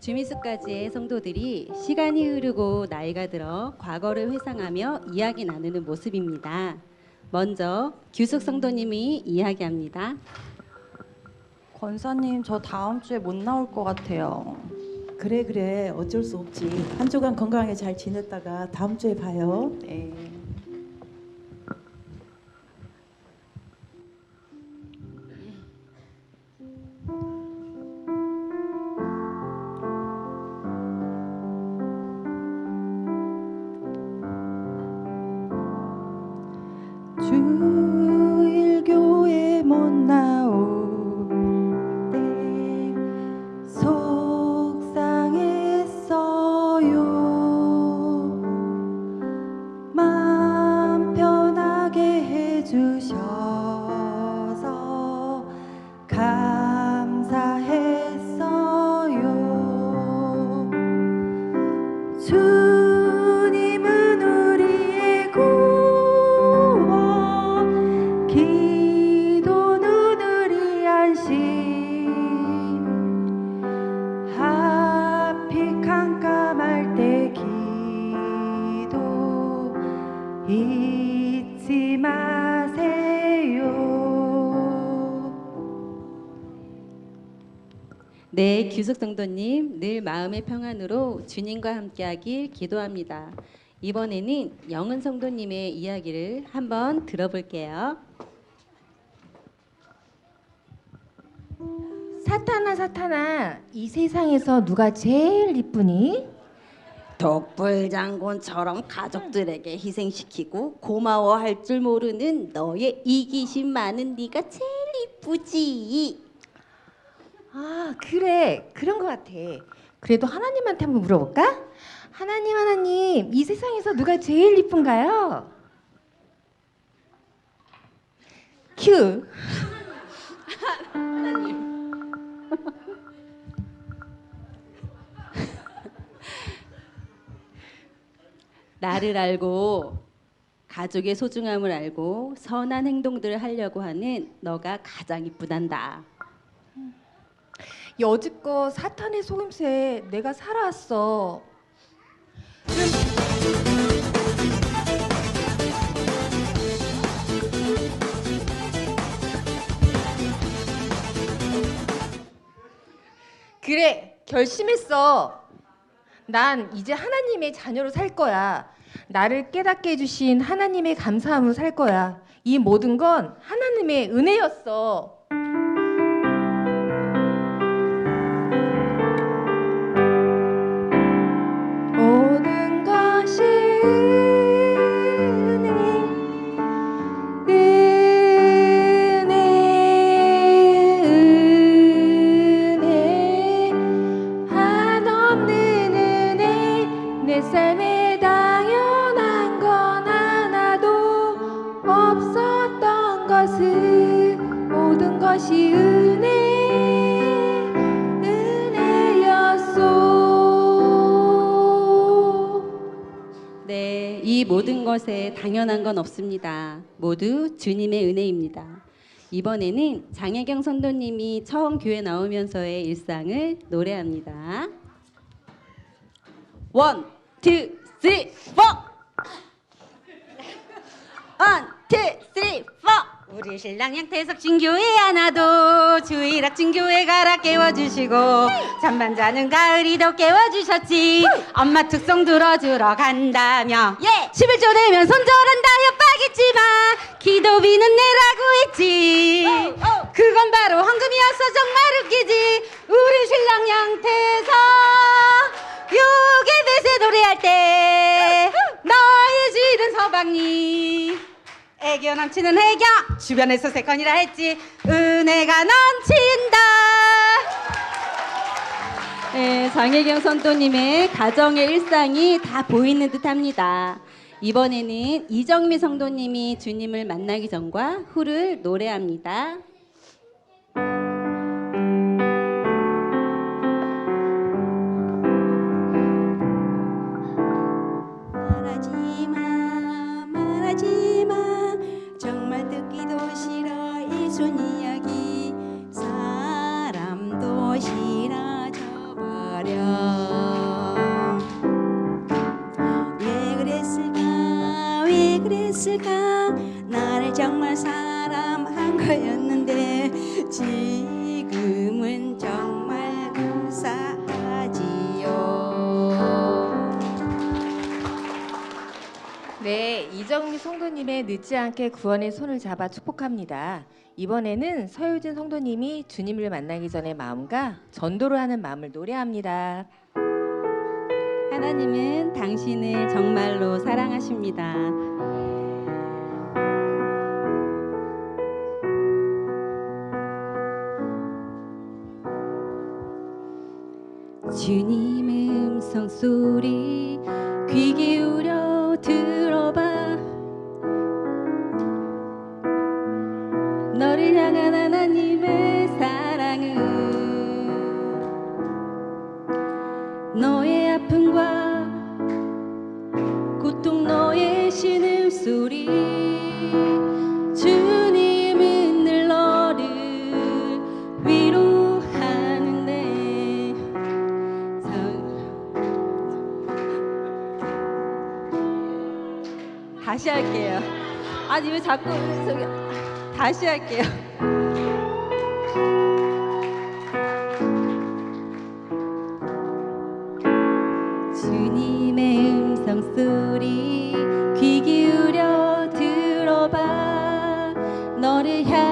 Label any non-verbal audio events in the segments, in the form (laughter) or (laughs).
주미수까지의 성도들이 시간이 흐르고 나이가 들어 과거를 회상하며 이야기 나누는 모습입니다. 먼저 규숙 성도님이 이야기합니다. 권사님 저 다음 주에 못 나올 것 같아요. 그래 그래 어쩔 수 없지 한 주간 건강하게 잘 지냈다가 다음 주에 봐요 네. 네, 규숙 성도님 늘 마음의 평안으로 주님과 함께하길 기도합니다. 이번에는 영은 성도님의 이야기를 한번 들어볼게요. 사탄아 사탄아 이 세상에서 누가 제일 이쁘니? 독불 장군처럼 가족들에게 희생시키고 고마워할 줄 모르는 너의 이기심 많은 네가 제일 이쁘지. 아 그래 그런 것 같아 그래도 하나님한테 한번 물어볼까? 하나님 하나님 이 세상에서 누가 제일 이쁜가요? 큐 (laughs) 나를 알고 가족의 소중함을 알고 선한 행동들을 하려고 하는 너가 가장 이쁘단다. 여지껏 사탄의 속임수에 내가 살아왔어. 그래 결심했어. 난 이제 하나님의 자녀로 살 거야. 나를 깨닫게 해주신 하나님의 감사함으로 살 거야. 이 모든 건 하나님의 은혜였어 것에 당연한 건 없습니다. 모두 주님의 은혜입니다. 이번에는 장혜경 선도님이 처음 교회 나오면서의 일상을 노래합니다. 원, 투, 쓰리, 포. 원, 투, 쓰리, 포. 우리 신랑 양태석 진교회 하나도 주일학 진교회 가라 깨워주시고 잠만 자는 가을이도 깨워주셨지. 엄마 특성 들어주러 간다며. 예. 11조 되면 손절한다 협박했지만 기도비는 내라고 했지. 그건 바로 헌금이었어 정말 웃기지. 우리 신랑 양태석 애교 넘치는 애교 주변에서 세컨이라 했지. 은혜가 넘친다. 네, 장혜경 선도님의 가정의 일상이 다 보이는 듯합니다. 이번에는 이정미 성도님이 주님을 만나기 전과 후를 노래합니다 늦지 않게 구원의 손을 잡아 축복합니다. 이번에는 서유진 성도님이 주님을 만나기 전의 마음과 전도를 하는 마음을 노래합니다. 하나님은 당신을 정말로 사랑하십니다. 주님의 음성 소리 귀 기울 다시 할게요. 아니 왜 자꾸 저기 다시 할게요. 주님의 음성 소리 귀 기울여 들어봐. 너를 향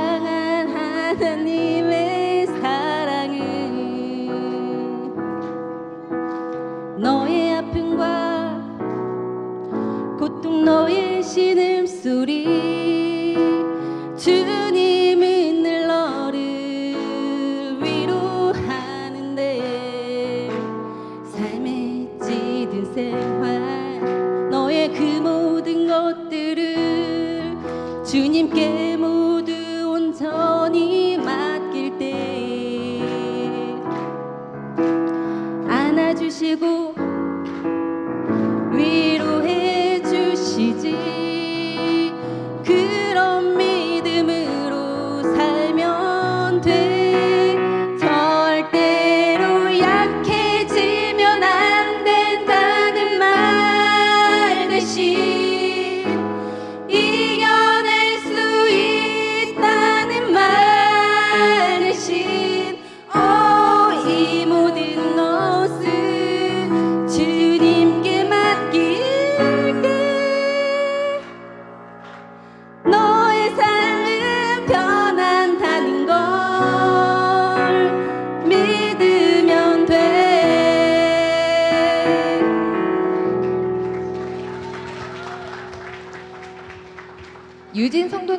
주님께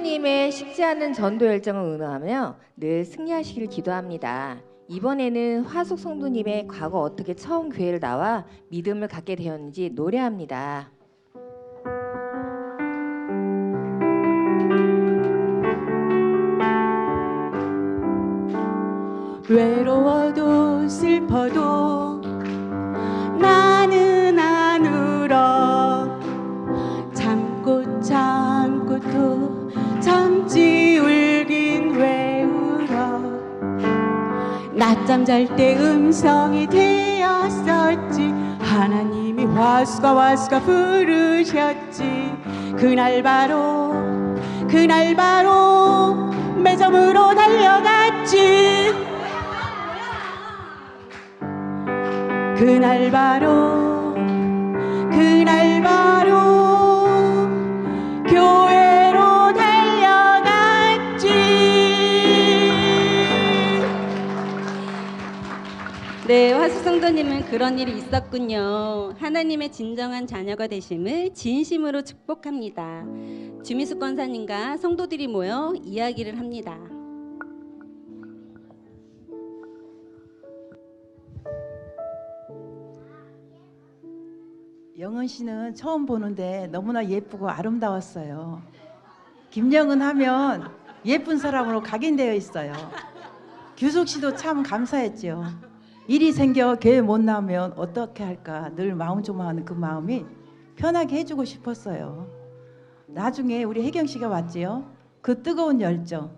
성도님의 식지 않는 전도 열정을 응원하며 늘 승리하시길 기도합니다. 이번에는 화숙 성도님의 과거 어떻게 처음 교회를 나와 믿음을 갖게 되었는지 노래합니다. 외로워도 슬퍼도 낮잠 잘 때 음성이 되었었지. 하나님이 화수가 화수가 부르셨지. 그날 바로 그날 바로 매점으로 달려갔지. 그날 바로 그날 바로 그런 일이 있었군요. 하나님의 진정한 자녀가 되심을 진심으로 축복합니다. 주미숙 권사님과 성도들이 모여 이야기를 합니다. 영은 씨는 처음 보는데 너무나 예쁘고 아름다웠어요. 김영은 하면 예쁜 사람으로 각인되어 있어요. 규숙 씨도 참 감사했죠. 일이 생겨 교회 못 나오면 어떻게 할까 늘 마음 조마하는 그 마음이 편하게 해주고 싶었어요. 나중에 우리 혜경 씨가 왔지요. 그 뜨거운 열정,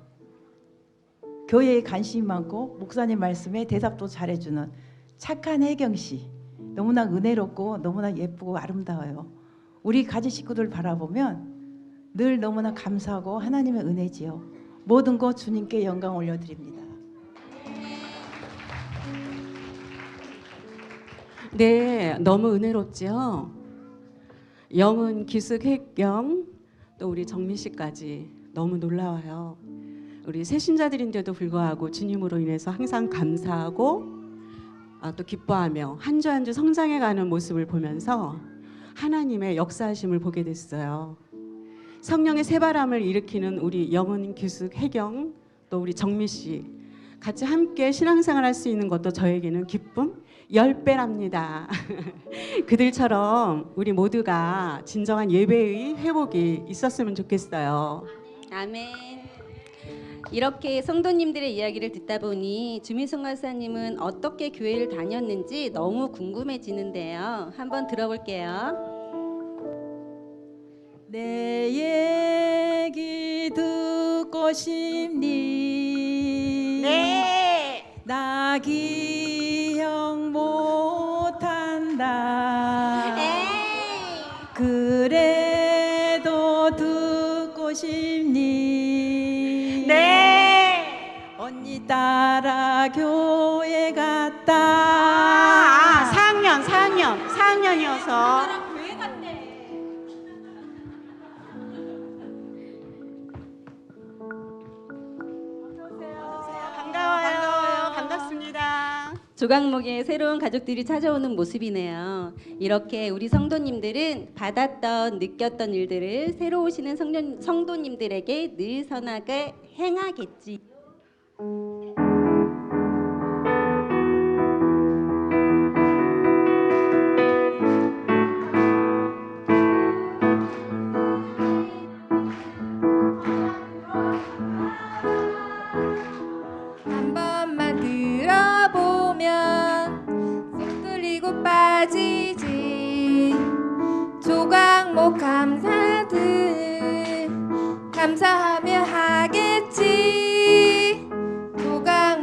교회에 관심이 많고 목사님 말씀에 대답도 잘해주는 착한 혜경 씨 너무나 은혜롭고 너무나 예쁘고 아름다워요. 우리 가지 식구들 바라보면 늘 너무나 감사하고 하나님의 은혜지요. 모든 것 주님께 영광 올려드립니다. 네, 너무 은혜롭지요. 영은 기숙 핵경 또 우리 정민 씨까지 너무 놀라워요. 우리 새신자들인데도 불구하고 주님으로 인해서 항상 감사하고 아, 또 기뻐하며 한 주 한 주 성장해가는 모습을 보면서 하나님의 역사하심을 보게 됐어요. 성령의 새바람을 일으키는 우리 영은 기숙 해경 또 우리 정미 씨 같이 함께 신앙생활 할 수 있는 것도 저에게는 기쁨 열 배랍니다. (laughs) 그들처럼 우리 모두가 진정한 예배의 회복이 있었으면 좋겠어요. 아멘. 이렇게 성도님들의 이야기를 듣다 보니 주민성 가사님은 어떻게 교회를 다녔는지 너무 궁금해지는데요. 한번 들어볼게요. 내 얘기 듣고 싶니? 네. 나기 교회 갔다. 아, 4학년, 4학년, 4학년이어서 반가워요. 반갑습니다. 조각목에 새로운 가족들이 찾아오는 모습이네요. 이렇게 우리 성도님들은 받았던 느꼈던 일들을 새로 오시는 성년, 성도님들에게 늘 선하게 행하겠지.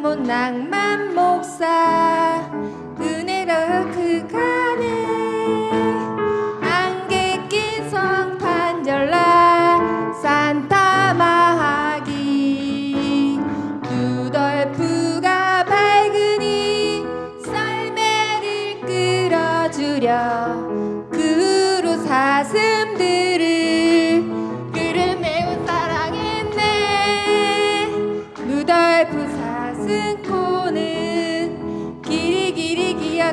조각목 낭만 목사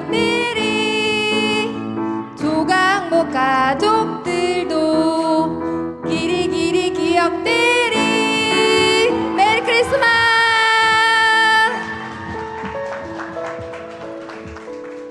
가족들이 조각 못 가족들도 길이 길이 기억들